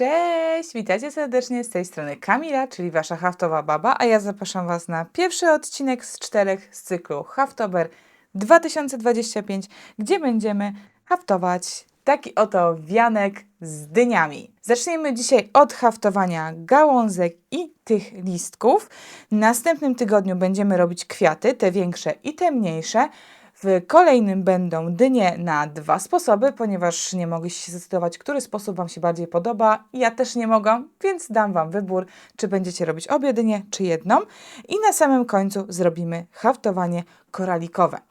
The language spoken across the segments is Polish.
Cześć! Witajcie serdecznie z tej strony Kamila, czyli Wasza haftowa baba, a ja zapraszam Was na pierwszy odcinek z czterech z cyklu Haftober 2025, gdzie będziemy haftować taki oto wianek z dyniami. Zaczniemy dzisiaj od haftowania gałązek i tych listków. W następnym tygodniu będziemy robić kwiaty, te większe i te mniejsze. W kolejnym będą dynie na dwa sposoby, ponieważ nie mogliście zdecydować, który sposób Wam się bardziej podoba. Ja też nie mogłam, więc dam Wam wybór, czy będziecie robić obie dynie, czy jedną. I na samym końcu zrobimy haftowanie koralikowe.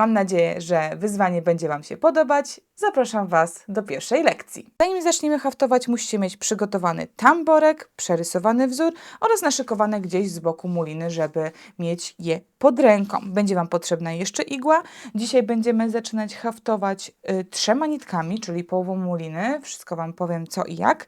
Mam nadzieję, że wyzwanie będzie Wam się podobać. Zapraszam Was do pierwszej lekcji. Zanim zaczniemy haftować, musicie mieć przygotowany tamborek, przerysowany wzór oraz naszykowane gdzieś z boku muliny, żeby mieć je pod ręką. Będzie Wam potrzebna jeszcze igła. Dzisiaj będziemy zaczynać haftować y, trzema nitkami, czyli połową muliny. Wszystko Wam powiem co i jak.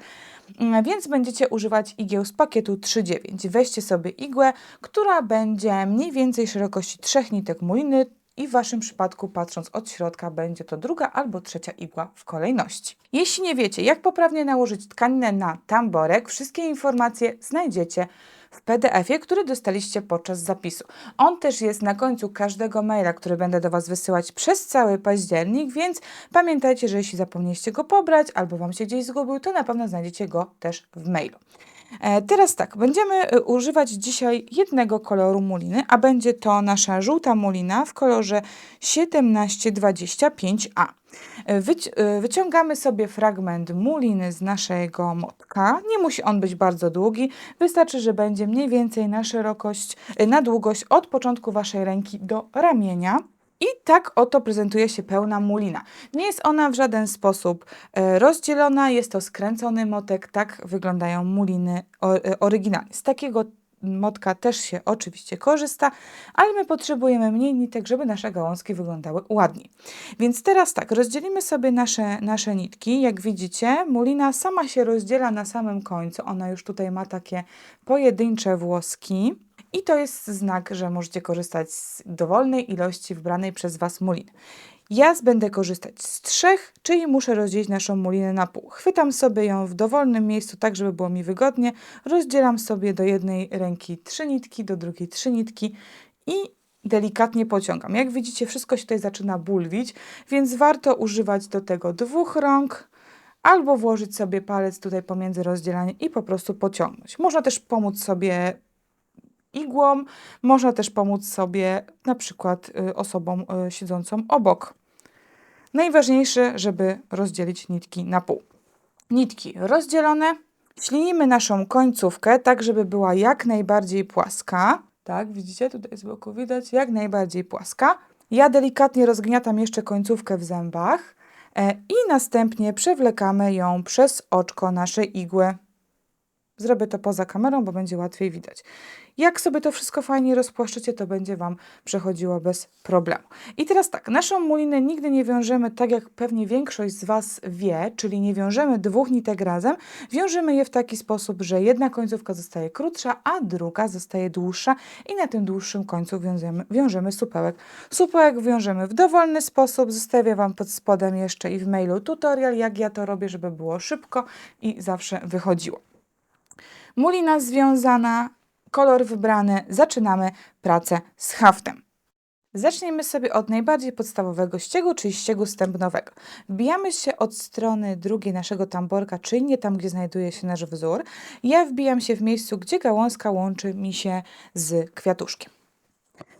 Mm, Więc będziecie używać igieł z pakietu 3,9. Weźcie sobie igłę, która będzie mniej więcej szerokości trzech nitek muliny, i w Waszym przypadku, patrząc od środka, będzie to druga albo trzecia igła w kolejności. Jeśli nie wiecie, jak poprawnie nałożyć tkaninę na tamborek, wszystkie informacje znajdziecie w PDF-ie, który dostaliście podczas zapisu. On też jest na końcu każdego maila, który będę do Was wysyłać przez cały październik, więc pamiętajcie, że jeśli zapomnieliście go pobrać albo Wam się gdzieś zgubił, to na pewno znajdziecie go też w mailu. E, Teraz tak, będziemy e, używać dzisiaj jednego koloru muliny, a będzie to nasza żółta mulina w kolorze 1725A. E, Wyci wyciągamy sobie fragment muliny z naszego motka. Nie musi on być bardzo długi, wystarczy, że będzie mniej więcej na szerokość, na długość od początku Waszej ręki do ramienia. I tak oto prezentuje się pełna mulina. Nie jest ona w żaden sposób e, rozdzielona, jest to skręcony motek, tak wyglądają muliny e, oryginalnie. Z takiego motka też się oczywiście korzysta, ale my potrzebujemy mniej nitek, żeby nasze gałązki wyglądały ładniej. Więc teraz tak, rozdzielimy sobie nasze, nasze nitki. Jak widzicie, mulina sama się rozdziela na samym końcu. Ona już tutaj ma takie pojedyncze włoski. I to jest znak, że możecie korzystać z dowolnej ilości wybranej przez Was muliny. Ja będę korzystać z trzech, czyli muszę rozdzielić naszą mulinę na pół. Chwytam sobie ją w dowolnym miejscu, tak żeby było mi wygodnie. Rozdzielam sobie do jednej ręki trzy nitki, do drugiej trzy nitki i delikatnie pociągam. Jak widzicie, wszystko się tutaj zaczyna bulwić, więc warto używać do tego dwóch rąk, albo włożyć sobie palec tutaj pomiędzy rozdzielanie i po prostu pociągnąć. Można też pomóc sobie igłą, można też pomóc sobie na przykład y, osobom y, siedzącą obok. Najważniejsze, żeby rozdzielić nitki na pół. Nitki rozdzielone, ślinimy naszą końcówkę tak, żeby była jak najbardziej płaska. Tak, widzicie, tutaj z boku widać, jak najbardziej płaska. Ja delikatnie rozgniatam jeszcze końcówkę w zębach e, i następnie przewlekamy ją przez oczko naszej igły. Zrobię to poza kamerą, bo będzie łatwiej widać. Jak sobie to wszystko fajnie rozpłaszczycie, to będzie Wam przechodziło bez problemu. I teraz tak, naszą mulinę nigdy nie wiążemy tak, jak pewnie większość z Was wie, czyli nie wiążemy dwóch nitek razem. Wiążemy je w taki sposób, że jedna końcówka zostaje krótsza, a druga zostaje dłuższa i na tym dłuższym końcu wiążemy, wiążemy supełek. Supełek wiążemy w dowolny sposób. Zostawię Wam pod spodem jeszcze i w mailu tutorial, jak ja to robię, żeby było szybko i zawsze wychodziło. Mulina związana, kolor wybrany, zaczynamy pracę z haftem. Zacznijmy sobie od najbardziej podstawowego ściegu, czyli ściegu stępnowego. Wbijamy się od strony drugiej naszego tamborka, czyli nie tam, gdzie znajduje się nasz wzór. Ja wbijam się w miejscu, gdzie gałązka łączy mi się z kwiatuszkiem.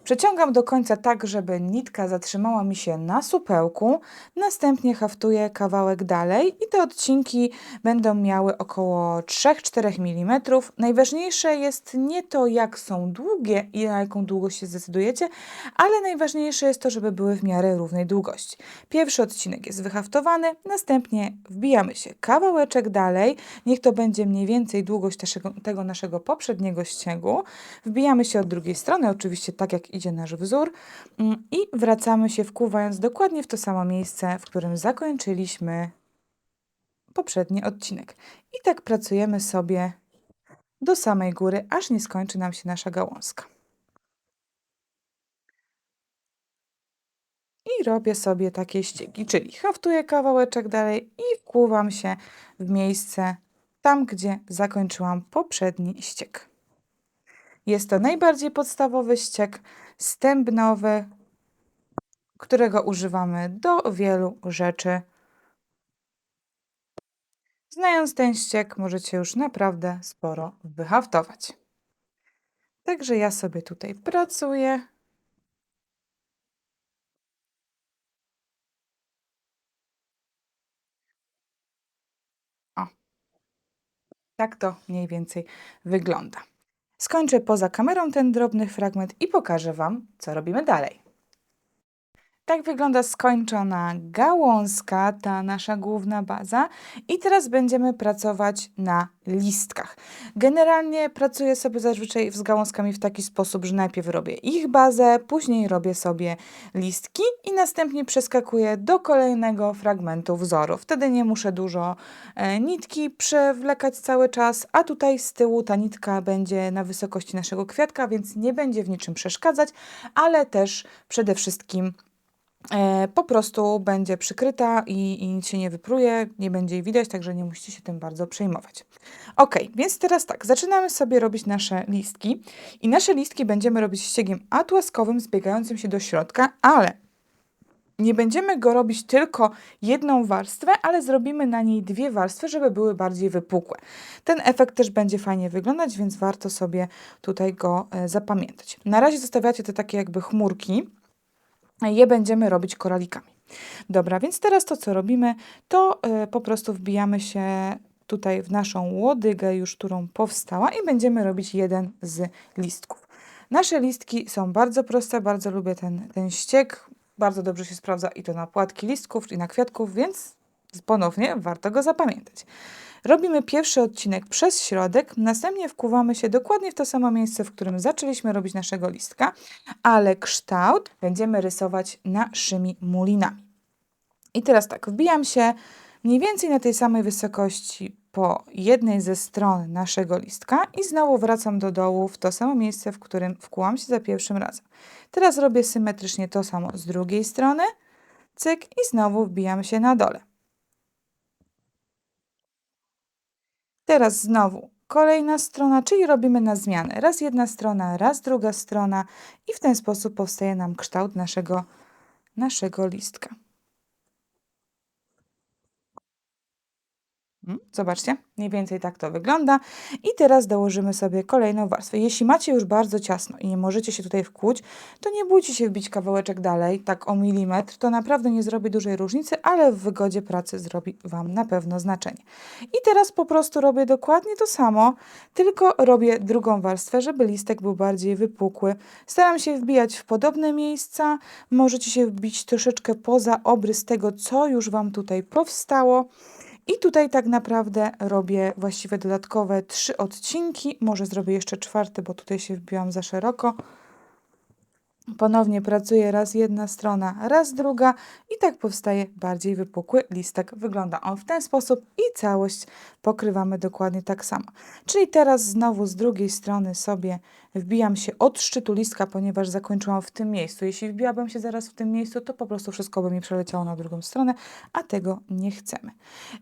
Przeciągam do końca tak, żeby nitka zatrzymała mi się na supełku, następnie haftuję kawałek dalej i te odcinki będą miały około 3-4 mm. Najważniejsze jest nie to, jak są długie i na jaką długość się zdecydujecie, ale najważniejsze jest to, żeby były w miarę równej długości. Pierwszy odcinek jest wyhaftowany, następnie wbijamy się kawałeczek dalej, niech to będzie mniej więcej długość tego, naszego poprzedniego ściegu. Wbijamy się od drugiej strony, oczywiście tak jak idzie nasz wzór mm, i wracamy się wkuwając dokładnie w to samo miejsce, w którym zakończyliśmy poprzedni odcinek. I tak pracujemy sobie do samej góry, aż nie skończy nam się nasza gałązka. I robię sobie takie ściegi, czyli haftuję kawałeczek dalej i wkuwam się w miejsce tam, gdzie zakończyłam poprzedni ściek. Jest to najbardziej podstawowy ściek stębnowy, którego używamy do wielu rzeczy. Znając ten ściek, możecie już naprawdę sporo wyhaftować. Także ja sobie tutaj pracuję. O. Tak to mniej więcej wygląda. Skończę poza kamerą ten drobny fragment i pokażę Wam, co robimy dalej. Tak wygląda skończona gałązka, ta nasza główna baza. I teraz będziemy pracować na listkach. Generalnie pracuję sobie zazwyczaj z gałązkami w taki sposób, że najpierw robię ich bazę, później robię sobie listki i następnie przeskakuję do kolejnego fragmentu wzoru. Wtedy nie muszę dużo e, nitki przewlekać cały czas, a tutaj z tyłu ta nitka będzie na wysokości naszego kwiatka, więc nie będzie w niczym przeszkadzać, ale też przede wszystkim po prostu będzie przykryta i, i nic się nie wypruje, nie będzie jej widać, także nie musicie się tym bardzo przejmować. Ok, więc teraz tak, zaczynamy sobie robić nasze listki i nasze listki będziemy robić ściegiem atłaskowym zbiegającym się do środka, ale nie będziemy go robić tylko jedną warstwę, ale zrobimy na niej dwie warstwy, żeby były bardziej wypukłe. Ten efekt też będzie fajnie wyglądać, więc warto sobie tutaj go e, zapamiętać. Na razie zostawiacie te takie jakby chmurki, je będziemy robić koralikami. Dobra, więc teraz to, co robimy, to y, po prostu wbijamy się tutaj w naszą łodygę już, którą powstała i będziemy robić jeden z listków. Nasze listki są bardzo proste, bardzo lubię ten, ten ściek, bardzo dobrze się sprawdza i to na płatki listków i na kwiatków, więc ponownie warto go zapamiętać. Robimy pierwszy odcinek przez środek, następnie wkuwamy się dokładnie w to samo miejsce, w którym zaczęliśmy robić naszego listka, ale kształt będziemy rysować naszymi mulinami. I teraz tak, wbijam się mniej więcej na tej samej wysokości po jednej ze stron naszego listka i znowu wracam do dołu w to samo miejsce, w którym wkułam się za pierwszym razem. Teraz robię symetrycznie to samo z drugiej strony, cyk i znowu wbijam się na dole. Teraz znowu kolejna strona, czyli robimy na zmianę. Raz jedna strona, raz druga strona i w ten sposób powstaje nam kształt naszego, naszego listka. Mm, Zobaczcie, mniej więcej tak to wygląda. I teraz dołożymy sobie kolejną warstwę. Jeśli macie już bardzo ciasno i nie możecie się tutaj wkłuć, to nie bójcie się wbić kawałeczek dalej, tak o milimetr. To naprawdę nie zrobi dużej różnicy, ale w wygodzie pracy zrobi Wam na pewno znaczenie. I teraz po prostu robię dokładnie to samo, tylko robię drugą warstwę, żeby listek był bardziej wypukły. Staram się wbijać w podobne miejsca. Możecie się wbić troszeczkę poza obrys tego, co już Wam tutaj powstało. I tutaj tak naprawdę robię właściwie dodatkowe trzy odcinki. Może zrobię jeszcze czwarty, bo tutaj się wbiłam za szeroko. Ponownie pracuję raz jedna strona, raz druga i tak powstaje bardziej wypukły listek. Wygląda on w ten sposób i całość pokrywamy dokładnie tak samo. Czyli teraz znowu z drugiej strony sobie wbijam się od szczytu listka, ponieważ zakończyłam w tym miejscu. Jeśli wbijałabym się zaraz w tym miejscu, to po prostu wszystko by mi przeleciało na drugą stronę, a tego nie chcemy.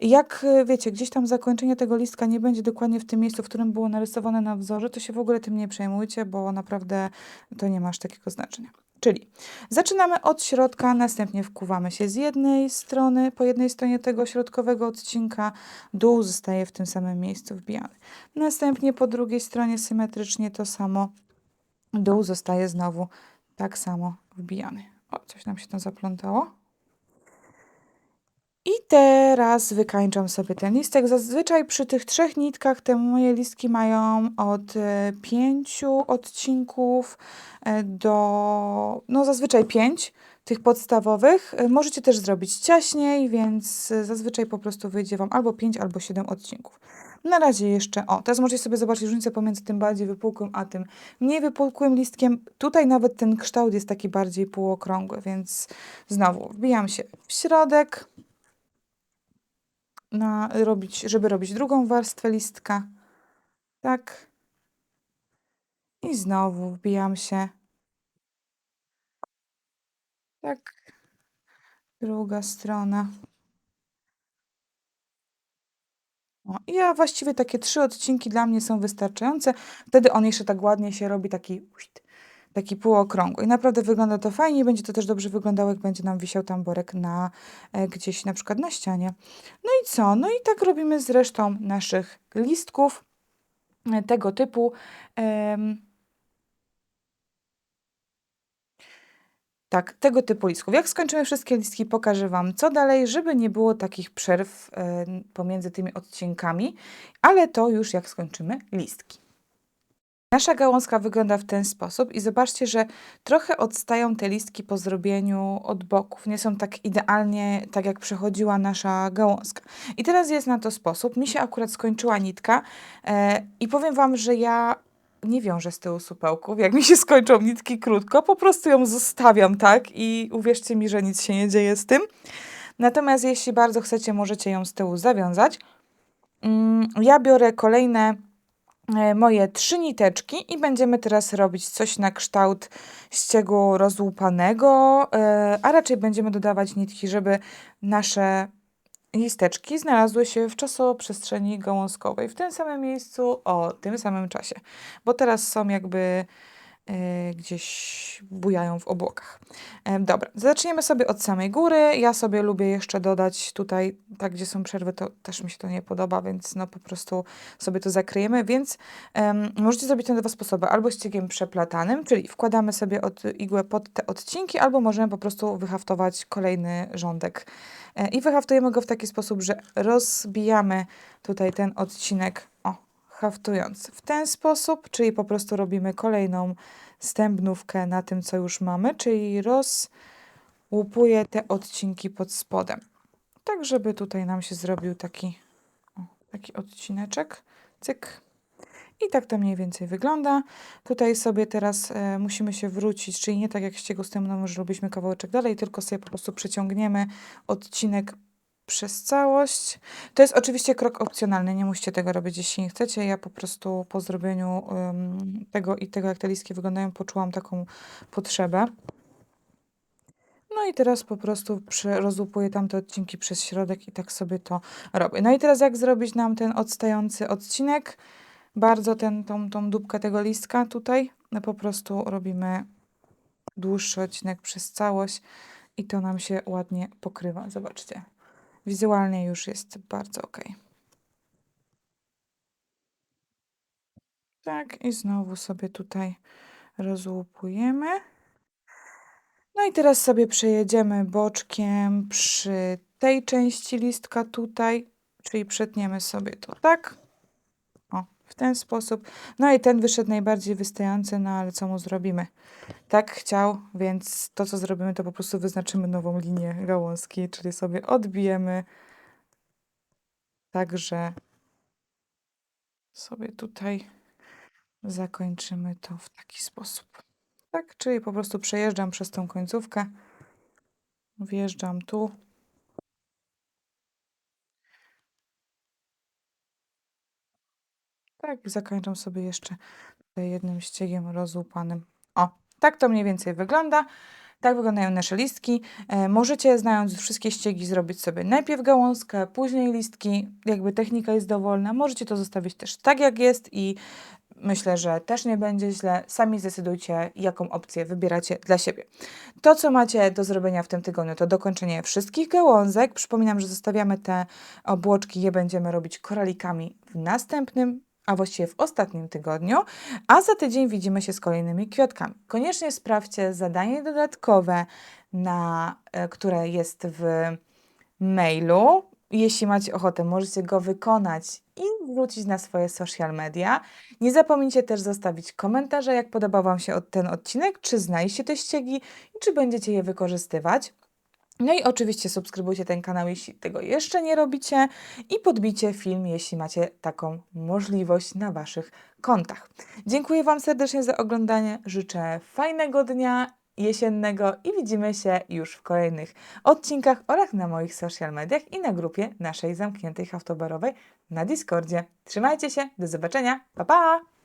Jak y, wiecie, gdzieś tam zakończenie tego listka nie będzie dokładnie w tym miejscu, w którym było narysowane na wzorze, to się w ogóle tym nie przejmujcie, bo naprawdę to nie ma aż takiego znaczenia. Czyli zaczynamy od środka, następnie wkuwamy się z jednej strony, po jednej stronie tego środkowego odcinka, dół zostaje w tym samym miejscu wbijany. Następnie po drugiej stronie symetrycznie to samo, dół zostaje znowu tak samo wbijany. O, coś nam się tam zaplątało. I teraz wykańczam sobie ten listek. Zazwyczaj przy tych trzech nitkach te moje listki mają od e, pięciu odcinków e, do, no zazwyczaj pięć tych podstawowych. E, Możecie też zrobić ciaśniej, więc zazwyczaj po prostu wyjdzie Wam albo pięć, albo siedem odcinków. Na razie jeszcze, o, teraz możecie sobie zobaczyć różnicę pomiędzy tym bardziej wypukłym, a tym mniej wypukłym listkiem. Tutaj nawet ten kształt jest taki bardziej półokrągły, więc znowu wbijam się w środek na robić, żeby robić drugą warstwę listka. Tak. I znowu wbijam się. Tak. Druga strona. O, ja właściwie takie trzy odcinki dla mnie są wystarczające. Wtedy on jeszcze tak ładnie się robi taki, taki półokrągły. I naprawdę wygląda to fajnie. Będzie to też dobrze wyglądało, jak będzie nam wisiał tamborek na, e, gdzieś na przykład na ścianie. No i co? No i tak robimy z resztą naszych listków e, tego typu. Em, Tak, tego typu listków. Jak skończymy wszystkie listki, pokażę Wam co dalej, żeby nie było takich przerw e, pomiędzy tymi odcinkami, ale to już jak skończymy listki. Nasza gałązka wygląda w ten sposób i zobaczcie, że trochę odstają te listki po zrobieniu od boków. Nie są tak idealnie, tak jak przechodziła nasza gałązka. I teraz jest na to sposób. Mi się akurat skończyła nitka e, i powiem Wam, że ja nie wiążę z tyłu supełków. Jak mi się skończą nitki krótko, po prostu ją zostawiam, tak? I uwierzcie mi, że nic się nie dzieje z tym. Natomiast jeśli bardzo chcecie, możecie ją z tyłu zawiązać. Mm, Ja biorę kolejne moje trzy niteczki i będziemy teraz robić coś na kształt ściegu rozłupanego, e, a raczej będziemy dodawać nitki, żeby nasze listeczki znalazły się w czasoprzestrzeni gałązkowej, w tym samym miejscu, o tym samym czasie, bo teraz są jakby e, gdzieś bujają w obłokach. E, dobra, zaczniemy sobie od samej góry. Ja sobie lubię jeszcze dodać tutaj, tak gdzie są przerwy, to też mi się to nie podoba, więc no po prostu sobie to zakryjemy, więc em, możecie zrobić na dwa sposoby, albo ściegiem przeplatanym, czyli wkładamy sobie od igłę pod te odcinki, albo możemy po prostu wyhaftować kolejny rządek. E, I wyhaftujemy go w taki sposób, że rozbijamy tutaj ten odcinek, o, haftując w ten sposób, czyli po prostu robimy kolejną stębnówkę na tym, co już mamy, czyli rozłupuję te odcinki pod spodem. Tak, żeby tutaj nam się zrobił taki, o, taki odcineczek, cyk. I tak to mniej więcej wygląda. Tutaj sobie teraz e, musimy się wrócić, czyli nie tak jak ściegu stępnowym, że robiliśmy kawałeczek dalej, tylko sobie po prostu przeciągniemy odcinek przez całość. To jest oczywiście krok opcjonalny, nie musicie tego robić, jeśli nie chcecie. Ja po prostu po zrobieniu ym, tego i tego, jak te listki wyglądają, poczułam taką potrzebę. No i teraz po prostu rozłupuję tamte odcinki przez środek i tak sobie to robię. No i teraz jak zrobić nam ten odstający odcinek? Bardzo ten, tą, tą dupkę tego listka tutaj, no po prostu robimy dłuższy odcinek przez całość i to nam się ładnie pokrywa. Zobaczcie. Wizualnie już jest bardzo ok. Tak, i znowu sobie tutaj rozłupujemy. No i teraz sobie przejedziemy boczkiem przy tej części listka tutaj, czyli przetniemy sobie to tak. W ten sposób. No i ten wyszedł najbardziej wystający, no ale co mu zrobimy? Tak chciał, więc to co zrobimy, to po prostu wyznaczymy nową linię gałązki, czyli sobie odbijemy tak, że sobie tutaj zakończymy to w taki sposób. Tak, czyli po prostu przejeżdżam przez tą końcówkę, wjeżdżam tu. Tak, i zakończam sobie jeszcze jednym ściegiem rozłupanym. O, tak to mniej więcej wygląda. Tak wyglądają nasze listki. E, możecie, znając wszystkie ściegi, zrobić sobie najpierw gałązkę, później listki. Jakby technika jest dowolna. Możecie to zostawić też tak, jak jest i myślę, że też nie będzie źle. Sami zdecydujcie, jaką opcję wybieracie dla siebie. To, co macie do zrobienia w tym tygodniu, to dokończenie wszystkich gałązek. Przypominam, że zostawiamy te obłoczki, je będziemy robić koralikami w następnym a właściwie w ostatnim tygodniu, a za tydzień widzimy się z kolejnymi kwiatkami. Koniecznie sprawdźcie zadanie dodatkowe, na, e, które jest w mailu. Jeśli macie ochotę, możecie go wykonać i wrócić na swoje social media. Nie zapomnijcie też zostawić komentarza, jak podobał Wam się ten odcinek, czy znaliście te ściegi i czy będziecie je wykorzystywać. No i oczywiście subskrybujcie ten kanał, jeśli tego jeszcze nie robicie i podbicie film, jeśli macie taką możliwość na Waszych kontach. Dziękuję Wam serdecznie za oglądanie, życzę fajnego dnia jesiennego i widzimy się już w kolejnych odcinkach oraz na moich social mediach i na grupie naszej zamkniętej haftobarowej na Discordzie. Trzymajcie się, do zobaczenia, pa pa!